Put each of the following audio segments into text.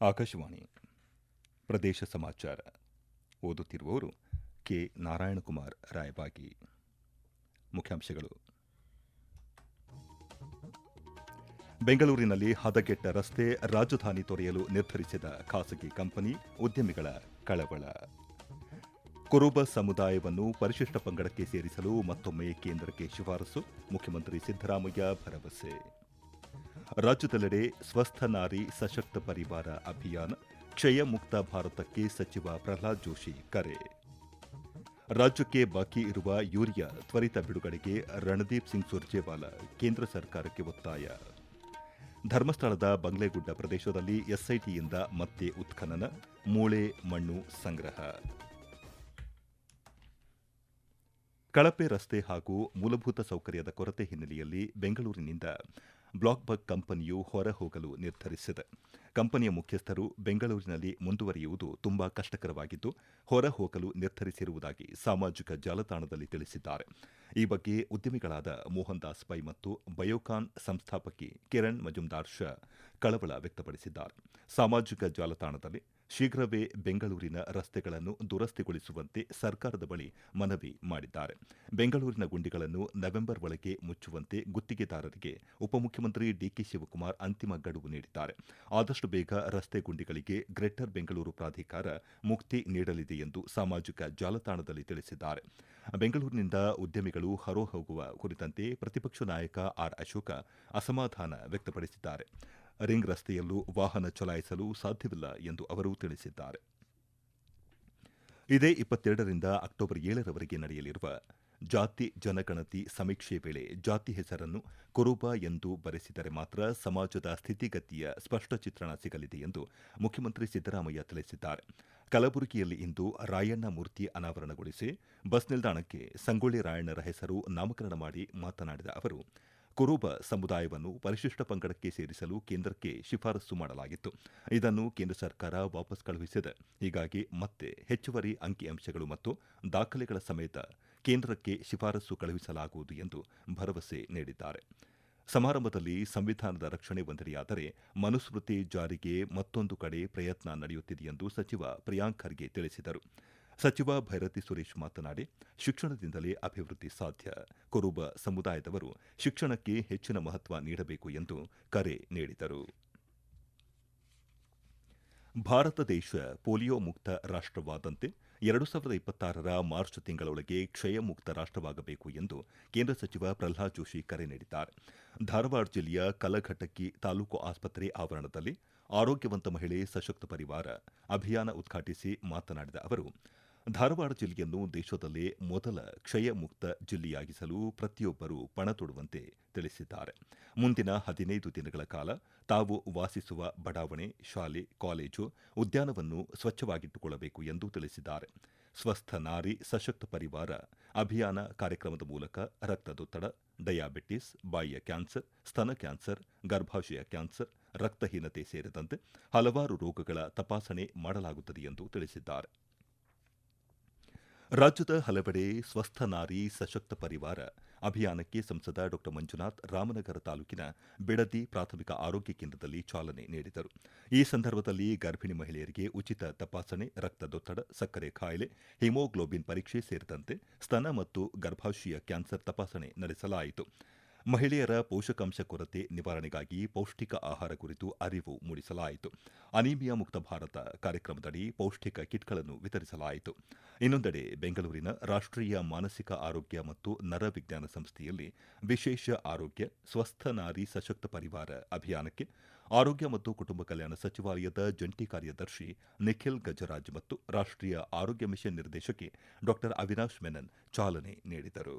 ಆಕಾಶವಾಣಿ ಪ್ರದೇಶ ಸಮಾಚಾರ. ಓದುತ್ತಿರುವವರು ಕೆ. ನಾರಾಯಣಕುಮಾರ್ ರಾಯಬಾಗಿ. ಮುಖ್ಯಾಂಶಗಳು. ಬೆಂಗಳೂರಿನಲ್ಲಿ ಹದಗೆಟ್ಟ ರಸ್ತೆ ರಾಜಧಾನಿ ತೊರೆಯಲು ನಿರ್ಧರಿಸಿದ ಖಾಸಗಿ ಕಂಪನಿ ಉದ್ಯಮಿಗಳ ಕಳವಳ. ಕುರುಬ ಸಮುದಾಯವನ್ನು ಪರಿಶಿಷ್ಟ ಪಂಗಡಕ್ಕೆ ಸೇರಿಸಲು ಮತ್ತೊಮ್ಮೆ ಕೇಂದ್ರಕ್ಕೆ ಶಿಫಾರಸು, ಮುಖ್ಯಮಂತ್ರಿ ಸಿದ್ದರಾಮಯ್ಯ ಭರವಸೆ. ರಾಜ್ಯದೆಲ್ಲೆಡೆ ಸ್ವಸ್ಥ ನಾರಿ ಸಶಕ್ತ ಪರಿವಾರ ಅಭಿಯಾನ, ಕ್ಷಯ ಮುಕ್ತ ಭಾರತಕ್ಕೆ ಸಚಿವ ಪ್ರಹ್ಲಾದ್ ಜೋಶಿ ಕರೆ. ರಾಜ್ಯಕ್ಕೆ ಬಾಕಿ ಇರುವ ಯೂರಿಯಾ ತ್ವರಿತ ಬಿಡುಗಡೆಗೆ ರಣದೀಪ್ ಸಿಂಗ್ ಸುರ್ಜೇವಾಲಾ ಕೇಂದ್ರ ಸರ್ಕಾರಕ್ಕೆ ಒತ್ತಾಯ. ಧರ್ಮಸ್ಥಳದ ಬಂಗ್ಲೆಗುಡ್ಡ ಪ್ರದೇಶದಲ್ಲಿ ಎಸ್ಐಟಿಯಿಂದ ಮತ್ತೆ ಉತ್ಖನನ, ಮೂಳೆ, ಮಣ್ಣು ಸಂಗ್ರಹ. ಕಳಪೆ ರಸ್ತೆ ಹಾಗೂ ಮೂಲಭೂತ ಸೌಕರ್ಯದ ಕೊರತೆ ಹಿನ್ನೆಲೆಯಲ್ಲಿ ಬೆಂಗಳೂರಿನಿಂದ ಬ್ಲಾಕ್ಬಗ್ ಕಂಪನಿಯು ಹೊರ ಹೋಗಲು ನಿರ್ಧರಿಸಿದೆ. ಕಂಪನಿಯ ಮುಖ್ಯಸ್ಥರು ಬೆಂಗಳೂರಿನಲ್ಲಿ ಮುಂದುವರಿಯುವುದು ತುಂಬಾ ಕಷ್ಟಕರವಾಗಿದ್ದು ಹೊರ ಹೋಗಲು ನಿರ್ಧರಿಸಿರುವುದಾಗಿ ಸಾಮಾಜಿಕ ಜಾಲತಾಣದಲ್ಲಿ ತಿಳಿಸಿದ್ದಾರೆ. ಈ ಬಗ್ಗೆ ಉದ್ಯಮಿಗಳಾದ ಮೋಹನ್ ದಾಸ್ ಪೈ ಮತ್ತು ಬಯೋಕಾನ್ ಸಂಸ್ಥಾಪಕಿ ಕಿರಣ್ ಮಜುಂದಾರ್ ಶಾ ಕಳವಳ ವ್ಯಕ್ತಪಡಿಸಿದ್ದಾರೆ. ಸಾಮಾಜಿಕ ಜಾಲತಾಣದಲ್ಲಿ ಶೀಘ್ರವೇ ಬೆಂಗಳೂರಿನ ರಸ್ತೆಗಳನ್ನು ದುರಸ್ತಿಗೊಳಿಸುವಂತೆ ಸರ್ಕಾರದ ಬಳಿ ಮನವಿ ಮಾಡಿದ್ದಾರೆ. ಬೆಂಗಳೂರಿನ ಗುಂಡಿಗಳನ್ನು ನವೆಂಬರ್ ಒಳಗೆ ಮುಚ್ಚುವಂತೆ ಗುತ್ತಿಗೆದಾರರಿಗೆ ಉಪಮುಖ್ಯಮಂತ್ರಿ ಡಿಕೆ ಶಿವಕುಮಾರ್ ಅಂತಿಮ ಗಡುವು ನೀಡಿದ್ದಾರೆ. ಆದಷ್ಟು ಬೇಗ ರಸ್ತೆ ಗುಂಡಿಗಳಿಗೆ ಗ್ರೇಟರ್ ಬೆಂಗಳೂರು ಪ್ರಾಧಿಕಾರ ಮುಕ್ತಿ ನೀಡಲಿದೆ ಎಂದು ಸಾಮಾಜಿಕ ಜಾಲತಾಣದಲ್ಲಿ ತಿಳಿಸಿದ್ದಾರೆ. ಬೆಂಗಳೂರಿನಿಂದ ಉದ್ಯಮಿಗಳು ಹೊರಹೋಗುವ ಕುರಿತಂತೆ ಪ್ರತಿಪಕ್ಷ ನಾಯಕ ಆರ್. ಅಶೋಕ ಅಸಮಾಧಾನ ವ್ಯಕ್ತಪಡಿಸಿದ್ದಾರೆ. ರಿಂಗ್ ರಸ್ತೆಯಲ್ಲೂ ವಾಹನ ಚಲಾಯಿಸಲು ಸಾಧ್ಯವಿಲ್ಲ ಎಂದು ಅವರು ತಿಳಿಸಿದ್ದಾರೆ. ಇದೇ ಇಪ್ಪತ್ತೆರಡರಿಂದ ಅಕ್ಟೋಬರ್ ಏಳರವರೆಗೆ ನಡೆಯಲಿರುವ ಜಾತಿ ಜನಗಣತಿ ಸಮೀಕ್ಷೆ ವೇಳೆ ಜಾತಿ ಹೆಸರನ್ನು ಕುರುಬ ಎಂದು ಬರೆಸಿದರೆ ಮಾತ್ರ ಸಮಾಜದ ಸ್ಥಿತಿಗತಿಯ ಸ್ಪಷ್ಟ ಚಿತ್ರಣ ಸಿಗಲಿದೆ ಎಂದು ಮುಖ್ಯಮಂತ್ರಿ ಸಿದ್ದರಾಮಯ್ಯ ತಿಳಿಸಿದ್ದಾರೆ. ಕಲಬುರಗಿಯಲ್ಲಿ ಇಂದು ರಾಯಣ್ಣ ಮೂರ್ತಿ ಅನಾವರಣಗೊಳಿಸಿ ಬಸ್ ನಿಲ್ದಾಣಕ್ಕೆ ಸಂಗೊಳ್ಳಿ ರಾಯಣ್ಣರ ಹೆಸರು ನಾಮಕರಣ ಮಾಡಿ ಮಾತನಾಡಿದ ಅವರು ಕುರುಬ ಸಮುದಾಯವನ್ನು ಪರಿಶಿಷ್ಟ ಪಂಗಡಕ್ಕೆ ಸೇರಿಸಲು ಕೇಂದ್ರಕ್ಕೆ ಶಿಫಾರಸು ಮಾಡಲಾಗಿತ್ತು. ಇದನ್ನು ಕೇಂದ್ರ ಸರ್ಕಾರ ವಾಪಸ್ ಕಳುಹಿಸಿದೆ. ಹೀಗಾಗಿ ಮತ್ತೆ ಹೆಚ್ಚುವರಿ ಅಂಕಿಅಂಶಗಳು ಮತ್ತು ದಾಖಲೆಗಳ ಸಮೇತ ಕೇಂದ್ರಕ್ಕೆ ಶಿಫಾರಸು ಕಳುಹಿಸಲಾಗುವುದು ಎಂದು ಭರವಸೆ ನೀಡಿದ್ದಾರೆ. ಸಮಾರಂಭದಲ್ಲಿ ಸಂವಿಧಾನದ ರಕ್ಷಣೆ ಒಂದರಿಯಾದರೆ ಮನುಸ್ಮೃತಿ ಜಾರಿಗೆ ಮತ್ತೊಂದು ಕಡೆ ಪ್ರಯತ್ನ ನಡೆಯುತ್ತಿದೆ ಎಂದು ಸಚಿವ ಪ್ರಿಯಾಂಕ್ ಖರ್ಗೆ ತಿಳಿಸಿದರು. ಸಚಿವ ಭೈರತಿ ಸುರೇಶ್ ಮಾತನಾಡಿ, ಶಿಕ್ಷಣದಿಂದಲೇ ಅಭಿವೃದ್ಧಿ ಸಾಧ್ಯ. ಕುರುಬ ಸಮುದಾಯದವರು ಶಿಕ್ಷಣಕ್ಕೆ ಹೆಚ್ಚಿನ ಮಹತ್ವ ನೀಡಬೇಕು ಎಂದು ಕರೆ ನೀಡಿದರು. ಭಾರತ ದೇಶ ಪೋಲಿಯೋ ಮುಕ್ತ ರಾಷ್ಟವಾದಂತೆ ಎರಡು ಸಾವಿರದ ಇಪ್ಪತ್ತಾರರ ಮಾರ್ಚ್ ತಿಂಗಳೊಳಗೆ ಕ್ಷಯ ಮುಕ್ತ ರಾಷ್ಟವಾಗಬೇಕು ಎಂದು ಕೇಂದ್ರ ಸಚಿವ ಪ್ರಹ್ಲಾದ್ ಜೋಶಿ ಕರೆ ನೀಡಿದ್ದಾರೆ. ಧಾರವಾಡ ಜಿಲ್ಲೆಯ ಕಲಘಟಕಿ ತಾಲೂಕು ಆಸ್ಪತ್ರೆ ಆವರಣದಲ್ಲಿ ಆರೋಗ್ಯವಂತ ಮಹಿಳೆ ಸಶಕ್ತ ಪರಿವಾರ ಅಭಿಯಾನ ಉದ್ಘಾಟಿಸಿ ಮಾತನಾಡಿದ ಅವರು ಧಾರವಾಡ ಜಿಲ್ಲೆಯನ್ನು ದೇಶದಲ್ಲೇ ಮೊದಲ ಕ್ಷಯ ಮುಕ್ತ ಜಿಲ್ಲೆಯಾಗಿಸಲು ಪ್ರತಿಯೊಬ್ಬರೂ ಪಣ ತೊಡುವಂತೆ ತಿಳಿಸಿದ್ದಾರೆ. ಮುಂದಿನ ಹದಿನೈದು ದಿನಗಳ ಕಾಲ ತಾವು ವಾಸಿಸುವ ಬಡಾವಣೆ, ಶಾಲೆ, ಕಾಲೇಜು ಉದ್ಯಾನವನ್ನು ಸ್ವಚ್ಛವಾಗಿಟ್ಟುಕೊಳ್ಳಬೇಕು ಎಂದು ತಿಳಿಸಿದ್ದಾರೆ. ಸ್ವಸ್ಥ ನಾರಿ ಸಶಕ್ತ ಪರಿವಾರ ಅಭಿಯಾನ ಕಾರ್ಯಕ್ರಮದ ಮೂಲಕ ರಕ್ತದೊತ್ತಡ, ಡಯಾಬಿಟಿಸ್ ಬಾಯಿಯ ಕ್ಯಾನ್ಸರ್, ಸ್ತನ ಕ್ಯಾನ್ಸರ್, ಗರ್ಭಾಶಯ ಕ್ಯಾನ್ಸರ್, ರಕ್ತಹೀನತೆ ಸೇರಿದಂತೆ ಹಲವಾರು ರೋಗಗಳ ತಪಾಸಣೆ ಮಾಡಲಾಗುತ್ತದೆ ಎಂದು ತಿಳಿಸಿದ್ದಾರೆ. ರಾಜ್ಯದ ಹಲವೆಡೆ ಸ್ವಸ್ಥ ನಾರಿ ಸಶಕ್ತ ಪರಿವಾರ ಅಭಿಯಾನಕ್ಕೆ ಸಂಸದ ಡಾ. ಮಂಜುನಾಥ್ ರಾಮನಗರ ತಾಲೂಕಿನ ಬಿಡದಿ ಪ್ರಾಥಮಿಕ ಆರೋಗ್ಯ ಕೇಂದ್ರದಲ್ಲಿ ಚಾಲನೆ ನೀಡಿದರು. ಈ ಸಂದರ್ಭದಲ್ಲಿ ಗರ್ಭಿಣಿ ಮಹಿಳೆಯರಿಗೆ ಉಚಿತ ತಪಾಸಣೆ, ರಕ್ತದೊತ್ತಡ, ಸಕ್ಕರೆ ಕಾಯಿಲೆ ಹಿಮೋಗ್ಲೋಬಿನ್ ಪರೀಕ್ಷೆ ಸೇರಿದಂತೆ ಸ್ತನ ಮತ್ತು ಗರ್ಭಾಶಯ ಕ್ಯಾನ್ಸರ್ ತಪಾಸಣೆ ನಡೆಸಲಾಯಿತು. ಮಹಿಳೆಯರ ಪೋಷಕಾಂಶ ಕೊರತೆ ನಿವಾರಣೆಗಾಗಿ ಪೌಷ್ಟಿಕ ಆಹಾರ ಕುರಿತು ಅರಿವು ಮೂಡಿಸಲಾಯಿತು. ಅನೀಮಿಯಾ ಮುಕ್ತ ಭಾರತ ಕಾರ್ಯಕ್ರಮದಡಿ ಪೌಷ್ಟಿಕ ಕಿಟ್ಗಳನ್ನು ವಿತರಿಸಲಾಯಿತು. ಇನ್ನೊಂದೆಡೆ ಬೆಂಗಳೂರಿನ ರಾಷ್ಟೀಯ ಮಾನಸಿಕ ಆರೋಗ್ಯ ಮತ್ತು ನರವಿಜ್ಞಾನ ಸಂಸ್ಥೆಯಲ್ಲಿ ವಿಶೇಷ ಆರೋಗ್ಯ, ಸ್ವಸ್ಥ ನಾರಿ ಸಶಕ್ತ ಪರಿವಾರ ಅಭಿಯಾನಕ್ಕೆ ಆರೋಗ್ಯ ಮತ್ತು ಕುಟುಂಬ ಕಲ್ಯಾಣ ಸಚಿವಾಲಯದ ಜಂಟಿ ಕಾರ್ಯದರ್ಶಿ ನಿಖಿಲ್ ಗಜರಾಜ್ ಮತ್ತು ರಾಷ್ಟೀಯ ಆರೋಗ್ಯ ಮಿಷನ್ ನಿರ್ದೇಶಕಿ ಡಾ ಅವಿನಾಶ್ ಮೆನನ್ ಚಾಲನೆ ನೀಡಿದರು.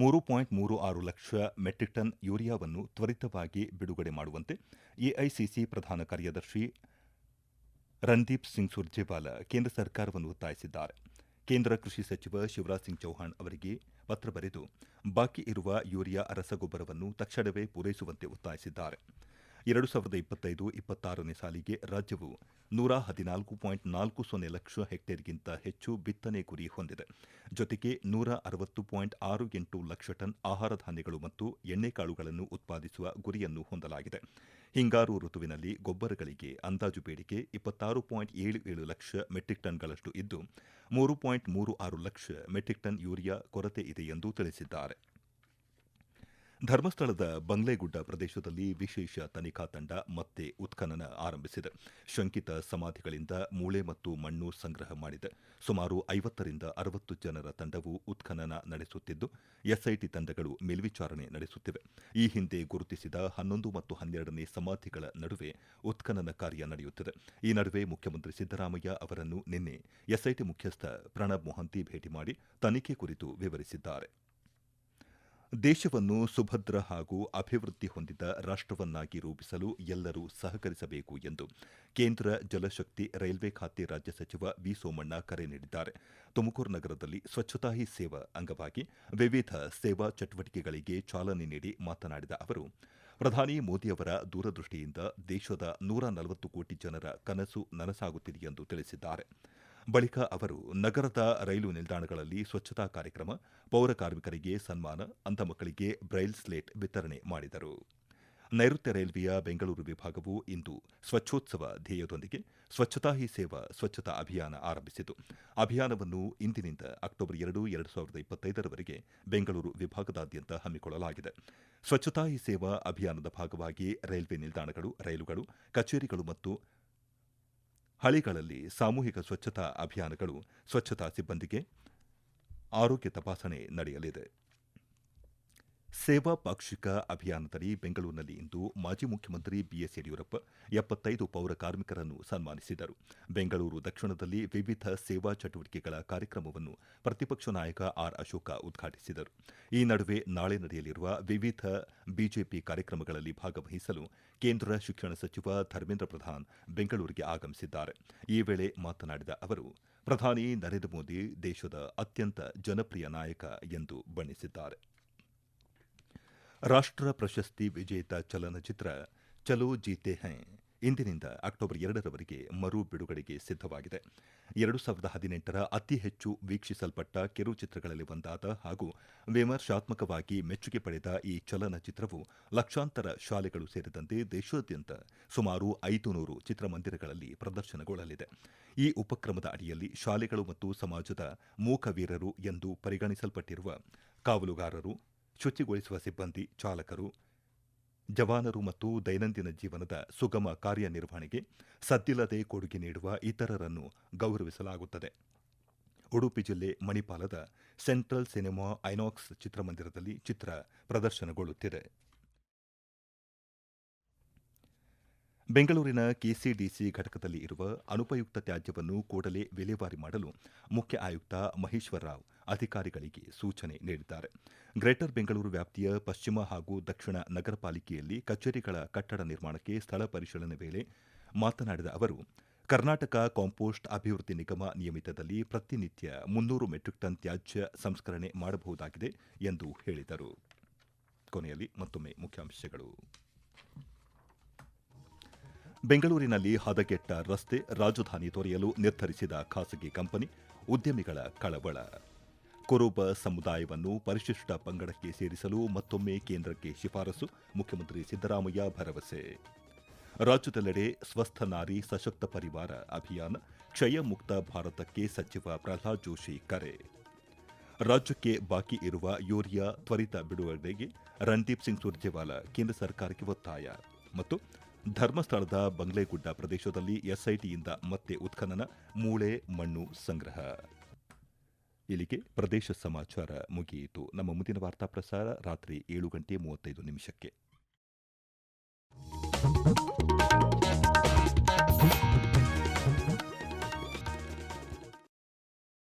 ಮೂರು ಪಾಯಿಂಟ್ ಮೂರು ಆರು ಲಕ್ಷ ಮೆಟ್ರಿಕ್ ಟನ್ ಯೂರಿಯಾವನ್ನು ತ್ವರಿತವಾಗಿ ಬಿಡುಗಡೆ ಮಾಡುವಂತೆ ಎಐಸಿಸಿ ಪ್ರಧಾನ ಕಾರ್ಯದರ್ಶಿ ರಣದೀಪ್ ಸಿಂಗ್ ಸುರ್ಜೇವಾಲ ಕೇಂದ್ರ ಸರ್ಕಾರವನ್ನು ಒತ್ತಾಯಿಸಿದ್ದಾರೆ. ಕೇಂದ್ರ ಕೃಷಿ ಸಚಿವ ಶಿವರಾಜ್ ಸಿಂಗ್ ಚೌಹಾಣ್ ಅವರಿಗೆ ಪತ್ರ ಬರೆದು, ಬಾಕಿ ಇರುವ ಯೂರಿಯಾ ರಸಗೊಬ್ಬರವನ್ನು ತಕ್ಷಣವೇ ಪೂರೈಸುವಂತೆ ಒತ್ತಾಯಿಸಿದ್ದಾರೆ. ಎರಡು ಸಾವಿರದ ಇಪ್ಪತ್ತೈದು ಇಪ್ಪತ್ತಾರನೇ ಸಾಲಿಗೆ ರಾಜ್ಯವು ನೂರ ಹದಿನಾಲ್ಕು ಪಾಯಿಂಟ್ ನಾಲ್ಕು ಸೊನ್ನೆ ಲಕ್ಷ ಹೆಕ್ಟೇರ್ಗಿಂತ ಹೆಚ್ಚು ಬಿತ್ತನೆ ಗುರಿ ಹೊಂದಿದೆ. ಜೊತೆಗೆ ನೂರ ಅರವತ್ತು ಪಾಯಿಂಟ್ ಆರು ಎಂಟು ಲಕ್ಷ ಟನ್ ಆಹಾರ ಧಾನ್ಯಗಳು ಮತ್ತು ಎಣ್ಣೆಕಾಳುಗಳನ್ನು ಉತ್ಪಾದಿಸುವ ಗುರಿಯನ್ನು ಹೊಂದಲಾಗಿದೆ. ಹಿಂಗಾರು ಋತುವಿನಲ್ಲಿ ಗೊಬ್ಬರಗಳಿಗೆ ಅಂದಾಜು ಬೇಡಿಕೆ ಇಪ್ಪತ್ತಾರು ಪಾಯಿಂಟ್ ಏಳು ಏಳು ಲಕ್ಷ ಮೆಟ್ರಿಕ್ ಟನ್ಗಳಷ್ಟು ಇದ್ದು, ಮೂರು ಪಾಯಿಂಟ್ ಮೂರು ಆರು ಲಕ್ಷ ಮೆಟ್ರಿಕ್ ಟನ್ ಯೂರಿಯಾ ಕೊರತೆ ಇದೆ ಎಂದು ತಿಳಿಸಿದ್ದಾರೆ. ಧರ್ಮಸ್ಥಳದ ಬಂಗ್ಲೆಗುಡ್ಡ ಪ್ರದೇಶದಲ್ಲಿ ವಿಶೇಷ ತನಿಖಾ ತಂಡ ಮತ್ತೆ ಉತ್ಖನನ ಆರಂಭಿಸಿದೆ. ಶಂಕಿತ ಸಮಾಧಿಗಳಿಂದ ಮೂಳೆ ಮತ್ತು ಮಣ್ಣು ಸಂಗ್ರಹ ಮಾಡಿದೆ. ಸುಮಾರು ಐವತ್ತರಿಂದ ಅರವತ್ತು ಜನರ ತಂಡವು ಉತ್ಖನನ ನಡೆಸುತ್ತಿದ್ದು, ಎಸ್ಐಟಿ ತಂಡಗಳು ಮೇಲ್ವಿಚಾರಣೆ ನಡೆಸುತ್ತಿವೆ. ಈ ಹಿಂದೆ ಗುರುತಿಸಿದ ಹನ್ನೊಂದು ಮತ್ತು ಹನ್ನೆರಡನೇ ಸಮಾಧಿಗಳ ನಡುವೆ ಉತ್ಖನನ ಕಾರ್ಯ ನಡೆಯುತ್ತಿದೆ. ಈ ನಡುವೆ ಮುಖ್ಯಮಂತ್ರಿ ಸಿದ್ದರಾಮಯ್ಯ ಅವರನ್ನು ನಿನ್ನೆ ಎಸ್ಐಟಿ ಮುಖ್ಯಸ್ಥ ಪ್ರಣಬ್ ಮೊಹಂತಿ ಭೇಟಿ ಮಾಡಿ ತನಿಖೆ ಕುರಿತು ವಿವರಿಸಿದ್ದಾರೆ. ದೇಶವನ್ನು ಸುಭದ್ರ ಹಾಗೂ ಅಭಿವೃದ್ಧಿ ಹೊಂದಿದ ರಾಷ್ಟವನ್ನಾಗಿ ರೂಪಿಸಲು ಎಲ್ಲರೂ ಸಹಕರಿಸಬೇಕು ಎಂದು ಕೇಂದ್ರ ಜಲಶಕ್ತಿ, ರೈಲ್ವೆ ಖಾತೆ ರಾಜ್ಯ ಸಚಿವ ವಿ ಸೋಮಣ್ಣ ಕರೆ ನೀಡಿದ್ದಾರೆ. ತುಮಕೂರು ನಗರದಲ್ಲಿ ಸ್ವಚ್ಛತಾ ಹಿ ಸೇವಾ ಅಂಗವಾಗಿ ವಿವಿಧ ಸೇವಾ ಚಟುವಟಿಕೆಗಳಿಗೆ ಚಾಲನೆ ನೀಡಿ ಮಾತನಾಡಿದ ಅವರು, ಪ್ರಧಾನಿ ಮೋದಿಯವರ ದೂರದೃಷ್ಟಿಯಿಂದ ದೇಶದ ನೂರ ನಲವತ್ತು ಕೋಟಿ ಜನರ ಕನಸು ನನಸಾಗುತ್ತಿದೆ ಎಂದು ತಿಳಿಸಿದ್ದಾರೆ. ಬಳಿಕ ಅವರು ನಗರದ ರೈಲು ನಿಲ್ದಾಣಗಳಲ್ಲಿ ಸ್ವಚ್ಛತಾ ಕಾರ್ಯಕ್ರಮ, ಪೌರ ಕಾರ್ಮಿಕರಿಗೆ ಸನ್ಮಾನ ಅಂಧ ಮಕ್ಕಳಿಗೆ ಬ್ರೈಲ್ ಸ್ಲೇಟ್ ವಿತರಣೆ ಮಾಡಿದರು. ನೈಋತ್ಯ ರೈಲ್ವೆಯ ಬೆಂಗಳೂರು ವಿಭಾಗವು ಇಂದು ಸ್ವಚ್ಛೋತ್ಸವ ಧ್ಯೇಯದೊಂದಿಗೆ ಸ್ವಚ್ಛತಾ ಹಿ ಸೇವಾ, ಸ್ವಚ್ಛತಾ ಅಭಿಯಾನ ಆರಂಭಿಸಿತು. ಅಭಿಯಾನವನ್ನು ಇಂದಿನಿಂದ ಅಕ್ಟೋಬರ್ ಎರಡು ಎರಡು ಸಾವಿರದ ಇಪ್ಪತ್ತೈದರವರೆಗೆ ಬೆಂಗಳೂರು ವಿಭಾಗದಾದ್ಯಂತ ಹಮ್ಮಿಕೊಳ್ಳಲಾಗಿದೆ. ಸ್ವಚ್ಛತಾ ಹಿ ಸೇವಾ ಅಭಿಯಾನದ ಭಾಗವಾಗಿ ರೈಲ್ವೆ ನಿಲ್ದಾಣಗಳು, ರೈಲುಗಳು, ಕಚೇರಿಗಳು ಮತ್ತು ಹಳಿಗಳಲ್ಲಿ ಸಾಮೂಹಿಕ ಸ್ವಚ್ಛತಾ ಅಭಿಯಾನಗಳು ಸ್ವಚ್ಛತಾ ಸಿಬ್ಬಂದಿಗೆ ಆರೋಗ್ಯ ತಪಾಸಣೆ ನಡೆಯಲಿದೆ. ಸೇವಾ ಪಾಕ್ಷಿಕ ಬೆಂಗಳೂರಿನಲ್ಲಿ ಇಂದು ಮಾಜಿ ಮುಖ್ಯಮಂತ್ರಿ ಬಿಎಸ್ ಯಡಿಯೂರಪ್ಪ ಎಪ್ಪತ್ತೈದು ಪೌರ ಕಾರ್ಮಿಕರನ್ನು ಸನ್ಮಾನಿಸಿದರು. ಬೆಂಗಳೂರು ದಕ್ಷಿಣದಲ್ಲಿ ವಿವಿಧ ಸೇವಾ ಚಟುವಟಿಕೆಗಳ ಕಾರ್ಯಕ್ರಮವನ್ನು ಪ್ರತಿಪಕ್ಷ ನಾಯಕ ಆರ್ ಅಶೋಕ ಉದ್ಘಾಟಿಸಿದರು. ಈ ನಡುವೆ ನಾಳೆ ನಡೆಯಲಿರುವ ವಿವಿಧ ಬಿಜೆಪಿ ಕಾರ್ಯಕ್ರಮಗಳಲ್ಲಿ ಭಾಗವಹಿಸಲು ಕೇಂದ್ರ ಶಿಕ್ಷಣ ಸಚಿವ ಧರ್ಮೇಂದ್ರ ಪ್ರಧಾನ್ ಬೆಂಗಳೂರಿಗೆ ಆಗಮಿಸಿದ್ದಾರೆ. ಈ ವೇಳೆ ಮಾತನಾಡಿದ ಅವರು, ಪ್ರಧಾನಿ ನರೇಂದ್ರ ಮೋದಿ ದೇಶದ ಅತ್ಯಂತ ಜನಪ್ರಿಯ ನಾಯಕ ಎಂದು ಬಣ್ಣಿಸಿದ್ದಾರೆ. ರಾಷ್ಟ್ರ ಪ್ರಶಸ್ತಿ ವಿಜೇತ ಚಲನಚಿತ್ರ ಚಲೋ ಜೀತೆ ಹೈ ಇಂದಿನಿಂದ ಅಕ್ಟೋಬರ್ ಎರಡರವರೆಗೆ ಮರು ಬಿಡುಗಡೆಗೆ ಸಿದ್ಧವಾಗಿದೆ. ಎರಡು ಸಾವಿರದ ಹದಿನೆಂಟರ ಅತಿ ಹೆಚ್ಚು ವೀಕ್ಷಿಸಲ್ಪಟ್ಟ ಕಿರುಚಿತ್ರಗಳಲ್ಲಿ ಒಂದಾದ ಹಾಗೂ ವಿಮರ್ಶಾತ್ಮಕವಾಗಿ ಮೆಚ್ಚುಗೆ ಪಡೆದ ಈ ಚಲನಚಿತ್ರವು ಲಕ್ಷಾಂತರ ಶಾಲೆಗಳು ಸೇರಿದಂತೆ ದೇಶಾದ್ಯಂತ ಸುಮಾರು ಐದು ನೂರು ಚಿತ್ರಮಂದಿರಗಳಲ್ಲಿ ಪ್ರದರ್ಶನಗೊಳ್ಳಲಿದೆ. ಈ ಉಪಕ್ರಮದ ಅಡಿಯಲ್ಲಿ ಶಾಲೆಗಳು ಮತ್ತು ಸಮಾಜದ ಮೂಕವೀರರು ಎಂದು ಪರಿಗಣಿಸಲ್ಪಟ್ಟಿರುವ ಕಾವಲುಗಾರರು ಶುಚಿಗೊಳಿಸುವ ಸಿಬ್ಬಂದಿ ಚಾಲಕರು, ಜವಾನರು ಮತ್ತು ದೈನಂದಿನ ಜೀವನದ ಸುಗಮ ಕಾರ್ಯನಿರ್ವಹಣೆಗೆ ಸದ್ದಿಲ್ಲದೆ ಕೊಡುಗೆ ನೀಡುವ ಇತರರನ್ನು ಗೌರವಿಸಲಾಗುತ್ತದೆ. ಉಡುಪಿ ಜಿಲ್ಲೆ ಮಣಿಪಾಲದ ಸೆಂಟ್ರಲ್ ಸಿನಿಮಾ ಐನಾಕ್ಸ್ ಚಿತ್ರಮಂದಿರದಲ್ಲಿ ಚಿತ್ರ ಪ್ರದರ್ಶನಗೊಳ್ಳುತ್ತಿದೆ. ಬೆಂಗಳೂರಿನ ಕೆಸಿಡಿಸಿ ಘಟಕದಲ್ಲಿ ಇರುವ ಅನುಪಯುಕ್ತ ತ್ಯಾಜ್ಯವನ್ನು ಕೂಡಲೇ ವಿಲೇವಾರಿ ಮಾಡಲು ಮುಖ್ಯ ಆಯುಕ್ತ ಮಹೇಶ್ವರ ರಾವ್ ಅಧಿಕಾರಿಗಳಿಗೆ ಸೂಚನೆ ನೀಡಿದ್ದಾರೆ. ಗ್ರೇಟರ್ ಬೆಂಗಳೂರು ವ್ಯಾಪ್ತಿಯ ಪಶ್ಚಿಮ ಹಾಗೂ ದಕ್ಷಿಣ ನಗರ ಪಾಲಿಕೆಯಲ್ಲಿ ಕಚೇರಿಗಳ ಕಟ್ಟಡ ನಿರ್ಮಾಣಕ್ಕೆ ಸ್ಥಳ ಪರಿಶೀಲನೆ ವೇಳೆ ಮಾತನಾಡಿದ ಅವರು, ಕರ್ನಾಟಕ ಕಾಂಪೋಸ್ಟ್ ಅಭಿವೃದ್ಧಿ ನಿಗಮ ನಿಯಮಿತದಲ್ಲಿ ಪ್ರತಿನಿತ್ಯ ಮುನ್ನೂರು ಮೆಟ್ರಿಕ್ ಟನ್ ತ್ಯಾಜ್ಯ ಸಂಸ್ಕರಣೆ ಮಾಡಬಹುದಾಗಿದೆ ಎಂದು ಹೇಳಿದರು. ಕೊನೆಯಲ್ಲಿ ಮತ್ತೊಮ್ಮೆ ಮುಖ್ಯಾಂಶಗಳು. ಬೆಂಗಳೂರಿನಲ್ಲಿ ಹದಗೆಟ್ಟ ರಸ್ತೆ ರಾಜಧಾನಿ ತೊರೆಯಲು ನಿರ್ಧರಿಸಿದ ಖಾಸಗಿ ಕಂಪನಿ ಉದ್ಯಮಿಗಳ ಕಳವಳ. ಕುರುಬ ಸಮುದಾಯವನ್ನು ಪರಿಶಿಷ್ಟ ಪಂಗಡಕ್ಕೆ ಸೇರಿಸಲು ಮತ್ತೊಮ್ಮೆ ಕೇಂದ್ರಕ್ಕೆ ಶಿಫಾರಸು, ಮುಖ್ಯಮಂತ್ರಿ ಸಿದ್ದರಾಮಯ್ಯ ಭರವಸೆ. ರಾಜ್ಯದೆಲ್ಲೆಡೆ ಸ್ವಸ್ಥ ನಾರಿ ಸಶಕ್ತ ಪರಿವಾರ ಅಭಿಯಾನ, ಕ್ಷಯ ಮುಕ್ತ ಭಾರತಕ್ಕೆ ಸಚಿವ ಪ್ರಹ್ಲಾದ್ ಜೋಶಿ ಕರೆ. ರಾಜ್ಯಕ್ಕೆ ಬಾಕಿ ಇರುವ ಯೂರಿಯಾ ತ್ವರಿತ ಬಿಡುಗಡೆಗೆ ರಣದೀಪ್ ಸಿಂಗ್ ಸುರ್ಜೇವಾಲ ಕೇಂದ್ರ ಸರ್ಕಾರಕ್ಕೆ ಒತ್ತಾಯ. ಮತ್ತು ಧರ್ಮಸ್ಥಳದ ಬಂಗ್ಲೆಗುಡ್ಡ ಪ್ರದೇಶದಲ್ಲಿ ಎಸ್ಐಟಿಯಿಂದ ಮತ್ತೆ ಉತ್ಖನನ, ಮೂಳೆ, ಮಣ್ಣು ಸಂಗ್ರಹ. ಇಲ್ಲಿಗೆ ಪ್ರದೇಶ ಸಮಾಚಾರ ಮುಗಿಯಿತು. ನಮ್ಮ ಮುಂದಿನ ವಾರ್ತಾ ಪ್ರಸಾರ ರಾತ್ರಿ ಏಳು ಗಂಟೆ ಮೂವತ್ತೈದು ನಿಮಿಷಕ್ಕೆ.